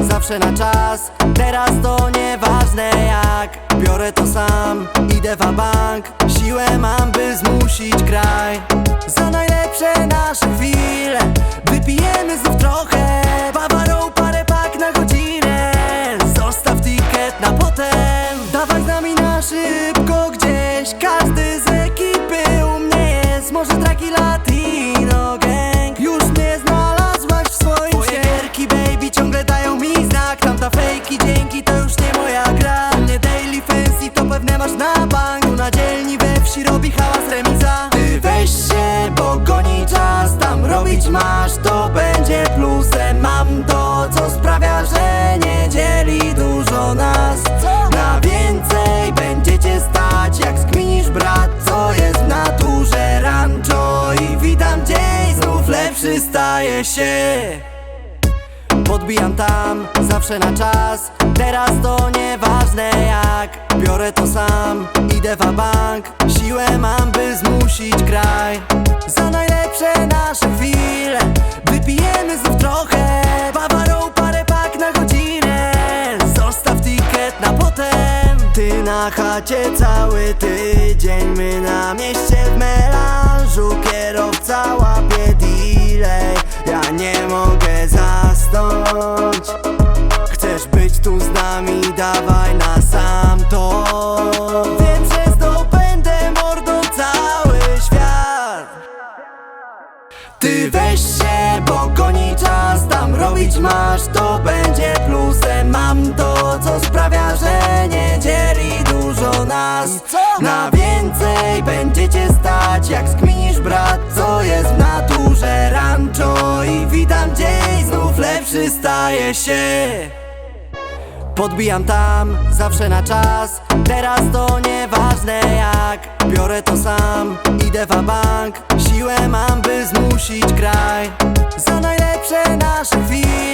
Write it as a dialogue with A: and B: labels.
A: zawsze na czas. Teraz to nieważne jak Biorę to sam, idę w bank Siłę mam, by zmusić kraj. Za najlepsze nasze chwile Wypijemy znów trochę. Bawarą parę pak na godzinę. Zostaw ticket na potem. Dawaj z nami wsi robi hałas remiza Ty weź się, bo goni czas. Tam robić masz, to będzie plusem. Mam to, co sprawia, że nie dzieli dużo nas. Na więcej będziecie stać Jak skminisz brat, co jest w naturze. Rancho i witam dzień Znów lepszy staje się Podbijam tam, zawsze na czas. Teraz to nieważne jak Biorę to sam, idę w bank Siłę mam, by zmusić kraj. Za najlepsze nasze chwile Wypijemy znów trochę. Bawarą parę pak na godzinę. Zostaw ticket na potem. Ty na chacie cały tydzień My na mieście dawaj na sam to. Wiem, że zdobędę mordą cały świat. Ty weź się, bo goni czas Tam robić masz, to będzie plusem. Mam to, co sprawia, że nie dzieli dużo nas. Na więcej będziecie stać Jak skminisz brat, co jest w naturze. Rancho i witam dzień Znów lepszy staje się Podbijam tam, zawsze na czas. Teraz to nieważne jak. Biorę to sam, idę w bank. Siłę mam, by zmusić kraj. Za najlepsze nasze chwile